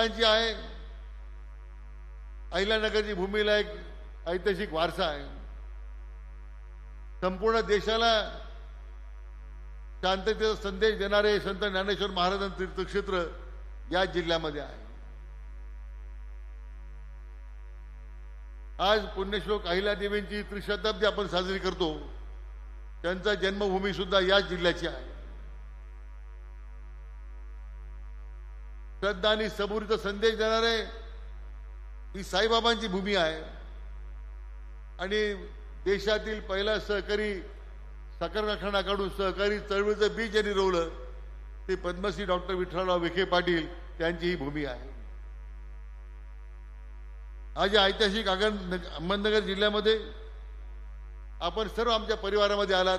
संतांची आहे. अहिल्यानगरची भूमीला एक ऐतिहासिक वारसा आहे. संपूर्ण देशाला शांततेचा संदेश देणारे संत ज्ञानेश्वर महाराजांचं तीर्थक्षेत्र या जिल्ह्यामध्ये आहे. आज पुण्यश्लोक अहिल्यादेवींची त्रिशताब्दी आपण साजरी करतो. त्यांचा जन्मभूमी सुद्धा याच जिल्ह्याची आहे. श्रद्धा आणि सबुरीचा संदेश देणारे ही साईबाबांची भूमी आहे. आणि देशातील पहिला सहकारी साखर कारखानाकडून सहकारी चळवळीचं बीज यांनी रोवलं ते पद्मश्री डॉक्टर विठ्ठलराव विखे पाटील त्यांची ही भूमी आहे. आज या ऐतिहासिक आगन अहमदनगर जिल्ह्यामध्ये आपण सर्व आमच्या परिवारामध्ये आलात.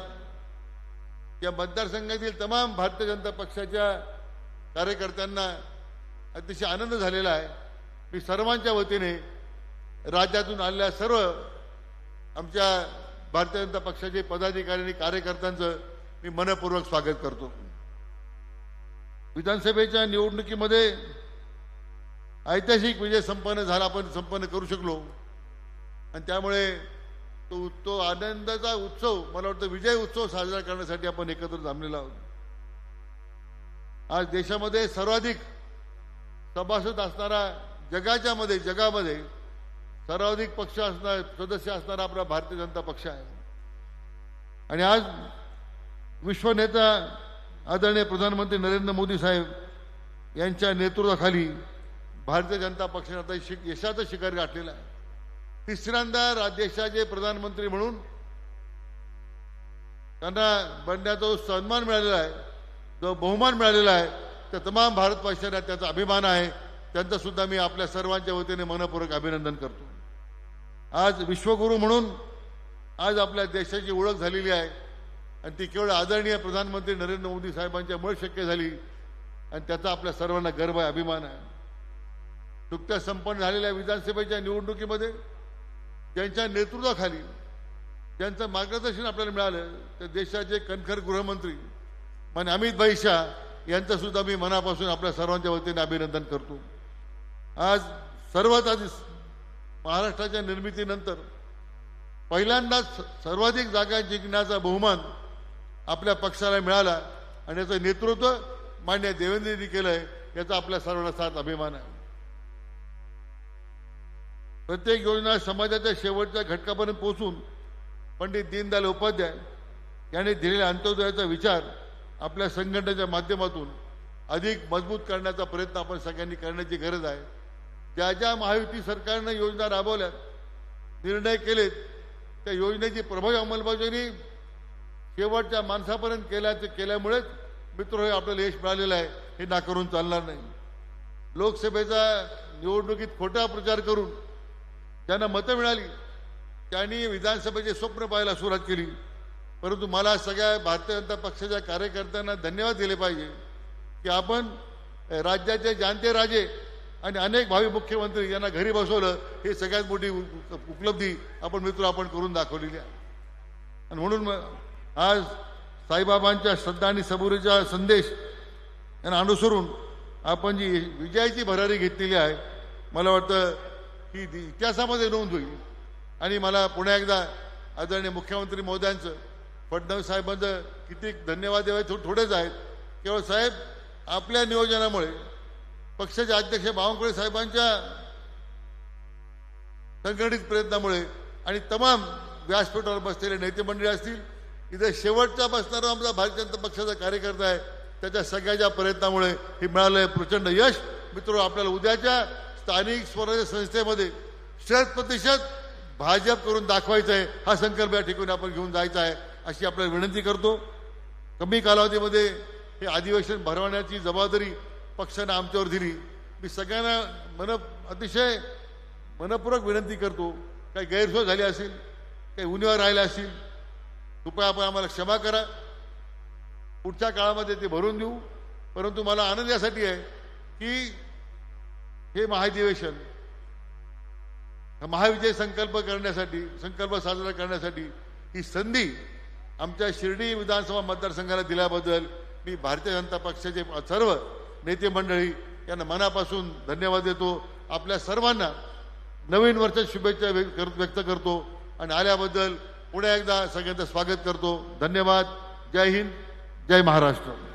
या मतदारसंघातील तमाम भारतीय जनता पक्षाच्या कार्यकर्त्यांना अतिशय आनंद झालेला आहे. मी सर्वांच्या वतीने राज्यातून आलेल्या सर्व आमच्या भारतीय जनता पक्षाचे पदाधिकारी आणि कार्यकर्त्यांचं मी मनपूर्वक स्वागत करतो. विधानसभेच्या निवडणुकीमध्ये ऐतिहासिक विजय संपन्न झाला आपण संपन्न करू शकलो. आणि त्यामुळे तो तो आनंदाचा उत्सव मला वाटतं विजय उत्सव साजरा करण्यासाठी आपण एकत्र जमलेला आहोत. आज देशामध्ये सर्वाधिक सभासद असणारा जगाच्या मध्ये जगामध्ये सर्वाधिक पक्ष असणार सदस्य असणारा आपला भारतीय जनता पक्ष आहे. आणि आज विश्वनेता आदरणीय प्रधानमंत्री नरेंद्र मोदी साहेब यांच्या नेतृत्वाखाली भारतीय जनता पक्षाने आता शिक यशाचं शिखर गाठलेलं आहे. तिसऱ्यांदा रा- देशाचे प्रधानमंत्री म्हणून त्यांना बनण्याचा जो सन्मान मिळालेला आहे जो बहुमान मिळालेला आहे त्या तमाम भारतवासियांना त्याचा अभिमान आहे. त्यांचा सुद्धा मी आपल्या सर्वांच्या वतीने मनपूर्वक अभिनंदन करतो. आज विश्वगुरू म्हणून आज आपल्या देशाची ओळख झालेली आहे. आणि ती केवळ आदरणीय प्रधानमंत्री नरेंद्र मोदी साहेबांच्यामुळे शक्य झाली. आणि त्याचा आपल्या सर्वांना गर्व आहे अभिमान आहे. नुकत्याच संपन्न झालेल्या विधानसभेच्या निवडणुकीमध्ये ज्यांच्या नेतृत्वाखाली ज्यांचं मार्गदर्शन आपल्याला मिळालं. तर देशाचे कणखर गृहमंत्री मान्य अमित भाई शाह यांचं सुद्धा मी मनापासून आपल्या सर्वांच्या वतीने अभिनंदन करतो. आज सर्वात आधी महाराष्ट्राच्या निर्मितीनंतर पहिल्यांदाच सर्वाधिक जागा जिंकण्याचा बहुमान आपल्या पक्षाला मिळाला आणि याचं नेतृत्व मान्य देवेंद्रजी केलंय याचा आपल्या सर्वांना साथ अभिमान आहे. प्रत्येक योजना समाजाच्या शेवटच्या घटकापर्यंत पोहोचून पंडित दीनदयाल उपाध्याय यांनी दिलेल्या अंत्योदयाचा विचार आपल्या संघटनेच्या माध्यमातून अधिक मजबूत करण्याचा प्रयत्न आपण सगळ्यांनी करण्याची गरज आहे. ज्या ज्या महायुती सरकारनं योजना राबवल्या निर्णय केलेत त्या योजनेची प्रभावी अंमलबजावणी शेवटच्या माणसापर्यंत केल्याचे केल्यामुळेच मित्र हे आपल्याला यश मिळालेलं आहे हे नाकारून चालणार नाही. लोकसभेचा निवडणुकीत खोटा प्रचार करून ज्यांना मतं मिळाली त्यांनी विधानसभेचे स्वप्न पाहायला सुरुवात केली. परंतु मला सगळ्या भारतीय जनता पक्षाच्या कार्यकर्त्यांना धन्यवाद दिले पाहिजे की आपण राज्याचे जाणते राजे आणि अनेक भावी मुख्यमंत्री यांना घरी बसवलं हे सगळ्यात मोठी उपलब्धी आपण मित्र आपण करून दाखवलेली आहे. आणि म्हणून मग आज साईबाबांच्या श्रद्धा आणि सबुरीचा संदेश यांना अनुसरून आपण जी विजयाची भरारी घेतलेली आहे मला वाटतं ही इतिहासामध्ये नोंद होईल. आणि मला पुन्हा एकदा आदरणीय मुख्यमंत्री मोद्यांचं फडणवीस साहेबांचं किती धन्यवाद द्यावे थो- थोडेच आहेत. केवळ साहेब आपल्या नियोजनामुळे पक्षाचे अध्यक्ष बावनकुळे साहेबांच्या संघटित प्रयत्नामुळे आणि तमाम व्यासपीठावर बसलेले नेते मंडळी असतील इथे शेवटचा बसणारा आमचा भारतीय जनता पक्षाचा कार्यकर्ता आहे. त्याच्या सगळ्याच्या प्रयत्नामुळे हे मिळालंय प्रचंड यश. मित्र आपल्याला उद्याच्या स्थानिक स्वराज्य संस्थेमध्ये शत प्रतिशत भाजप करून दाखवायचं आहे हा संकल्प या ठिकाणी आपण घेऊन जायचा आहे. अशी आपल्याला विनंती करतो. कमी कालावधीमध्ये हे अधिवेशन भरवण्याची जबाबदारी पक्षानं आमच्यावर दिली. मी सगळ्यांना मन अतिशय मनपूर्वक विनंती करतो. काही गैरसोय झाली असेल काही उन्हावर राहिल्या असतील कृपया आपण आम्हाला क्षमा करा. पुढच्या काळामध्ये ते भरून देऊ. परंतु मला आनंद यासाठी आहे की हे महाधिवेशन महाविजय संकल्प करण्यासाठी संकल्प साजरा करण्यासाठी ही संधी आमच्या शिर्डी विधानसभा मतदारसंघाला दिल्याबद्दल मी भारतीय जनता पक्षाचे सर्व नेते मंडळी त्यांना मनापासून धन्यवाद देतो. आपल्या सर्वांना नवीन वर्षात शुभेच्छा व्यक्त कर- व्यक्त करतो आणि आल्याबद्दल पुन्हा एकदा सगळ्यांचं स्वागत करतो. धन्यवाद. जय हिंद. जय महाराष्ट्र.